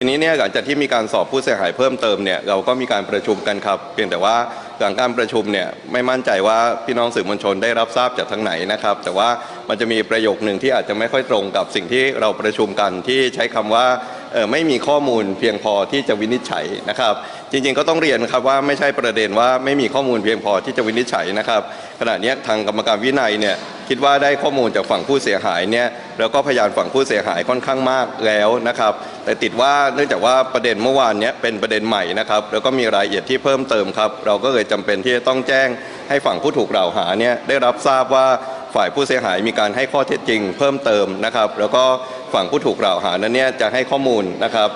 ทีนี้เนี่ยหลังจากที่มีการสอบผู้เสียหายเพิ่มเติมเนี่ยเราก็มีการประชุมกันครับเพียงแต่ว่าหลังการประชุมเนี่ยไม่มั่นใจว่าพี่น้องสื่อมวลชนได้รับทราบจากทางไหนนะครับ แต่ว่ามันจะมีประโยคหนึ่งที่อาจจะไม่ค่อยตรงกับสิ่งที่เราประชุมกันที่ใช้คำว่า ไม่มีข้อมูลเพียงพอที่จะวินิจฉัยนะครับ จริงๆก็ต้องเรียนครับว่าไม่ใช่ประเด็นว่าไม่มีข้อมูลเพียงพอที่จะวินิจฉัยนะครับ ขณะนี้ทางกรรมการวินัยเนี่ยคิดว่าได้ข้อมูลจากฝั่งผู้เสียหายเนี่ยแล้วก็พยานฝั่งผู้เสียหายค่อนข้างมากแล้วนะครับ แต่ติดว่าเนื่องจากว่าประเด็นเมื่อวานเนี้ยเป็นประเด็นใหม่นะครับ แล้วก็มีรายละเอียดที่เพิ่มเติมครับ เราก็เลยจำเป็นที่จะต้องแจ้งให้ฝั่งผู้ถูกกล่าวหาเนี่ยได้รับทราบว่า ฝ่ายผู้เสียหายมีการให้ข้อเท็จจริง เพิ่มเติมนะครับ แล้วก็ฝั่งผู้ถูกกล่าวหานั้นเนี่ยจะให้ข้อมูลนะครับ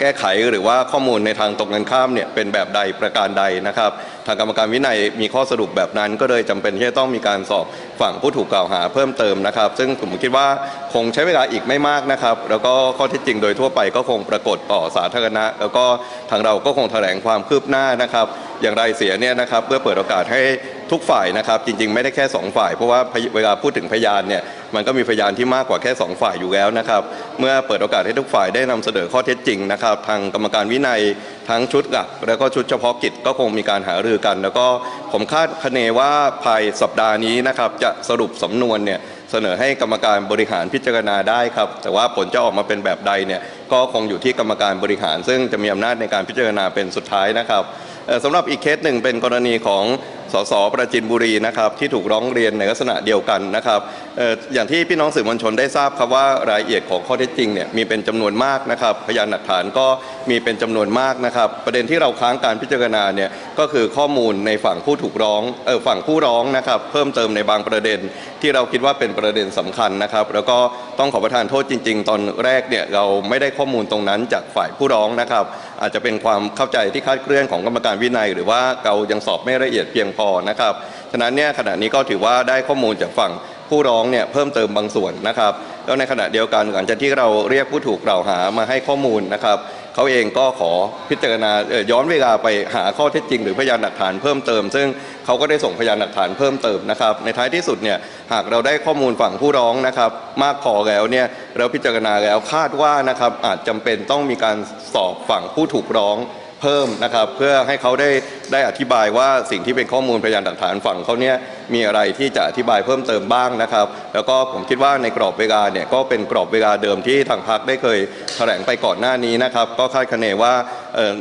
แก้ไขหรือว่าข้อมูลในทางตรงกันข้ามเนี่ยเป็นแบบใดประการใดนะครับ ทางกรรมการวินัยมีข้อสรุปแบบนั้น ก็เลยจำเป็นที่จะต้องมีการสอบฝั่งผู้ถูกกล่าวหาเพิ่มเติมนะครับ ซึ่งผมคิดว่าคงใช้เวลาอีกไม่มากนะครับ แล้วก็ข้อเท็จจริงโดยทั่วไปก็คงปรากฏต่อสาธารณะ แล้วก็ทางเราก็คงแถลงความคืบหน้านะครับ อย่างไรเสียเนี่ยนะครับเพื่อเปิดโอกาสให้ ทุกฝ่ายนะครับ จริง ๆ ไม่ได้แค่สองฝ่าย เพราะว่าเวลาพูดถึงพยานเนี่ยมันก็มีพยานที่มากกว่าแค่สองฝ่ายอยู่แล้วนะครับ เมื่อเปิดโอกาสให้ทุกฝ่ายได้นำเสนอข้อเท็จจริงนะครับ ทางกรรมการวินัยทั้งชุดหลัก แล้วก็ชุดเฉพาะกิจก็คงมีการหารือกัน แล้วก็ผมคาดคะเนว่าภายสัปดาห์นี้นะครับจะสรุปสำนวนเนี่ยเสนอให้กรรมการบริหารพิจารณาได้ครับ แต่ว่าผลจะออกมาเป็นแบบใดเนี่ยก็คงอยู่ที่กรรมการบริหาร ซึ่งจะมีอำนาจในการพิจารณาเป็นสุดท้ายนะครับสำหรับอีกเคสหนึ่งเป็นกรณีของ สสประจินบุรีนะครับที่ถูกร้องเรียนในลักษณะเดียวกันนะครับอย่างที่พี่น้องสื่อมวลชนได้ทราบครับว่ารายละเอียดของข้อเท็จจริงเนี่ยมีเป็นจำนวนมากนะครับพยานหลักฐานก็มีเป็นจำนวนมากนะครับ ประเด็นที่เราค้างการพิจารณาเนี่ยก็คือข้อมูลในฝั่งผู้ถูกร้องเออฝั่งผู้ร้องนะครับเพิ่มเติมในบางประเด็นที่เราคิดว่าเป็นประเด็นสำคัญนะครับ แล้วก็ต้องขอประทานโทษจริง ๆ ตอนแรกเนี่ยเราไม่ได้ข้อมูลตรงนั้นจากฝ่ายผู้ร้องนะครับ อาจจะเป็นความเข้าใจที่คาดเคลื่อนของกรรมการวินัย หรือว่าเรายังสอบไม่ละเอียดเพียงพอนะครับ ฉะนั้นเนี่ยขณะนี้ก็ถือว่าได้ข้อมูลจากฝั่งผู้ร้องเนี่ยเพิ่มเติมบางส่วนนะครับ แล้วในขณะเดียวกันหลังจากที่เราเรียกผู้ถูกกล่าวหามาให้ข้อมูลนะครับเขาเองก็ขอพิจารณาย้อนเวลาไปหาข้อเท็จจริง หรือพยานหลักฐานเพิ่มเติม ซึ่งเขาก็ได้ส่งพยานหลักฐานเพิ่มเติมนะครับ ในท้ายที่สุดเนี่ยหากเราได้ข้อมูลฝั่งผู้ร้องนะครับ มากพอแล้วเนี่ยเราพิจารณาแล้วคาดว่านะครับอาจจำเป็นต้องมีการสอบฝั่งผู้ถูกร้อง เพิ่มนะครับ เพื่อให้เขาได้ได้อธิบายว่าสิ่งที่เป็นข้อมูลพยานหลักฐานฝั่งเขาเนี่ยมีอะไรที่จะอธิบายเพิ่มเติมบ้างนะครับ แล้วก็ผมคิดว่าในกรอบเวลาเนี่ยก็เป็นกรอบเวลาเดิมที่ทางพักได้เคยแถลงไปก่อนหน้านี้นะครับ ก็คาดคะเนว่า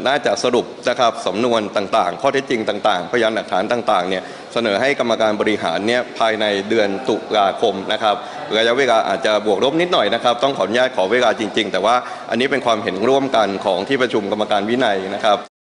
น่าจะสรุปนะครับสำนวนต่างๆ ข้อเท็จจริงต่างๆ พยานหลักฐานต่างๆเนี่ยเสนอให้กรรมการบริหารเนี่ยภายในเดือนตุลาคมนะครับระยะเวลาอาจจะบวกลบนิดหน่อยนะครับต้องขออนุญาตขอเวลาจริง ๆ แต่ว่าอันนี้เป็นความเห็นร่วมกันของที่ประชุมกรรมการวินัยนะครับ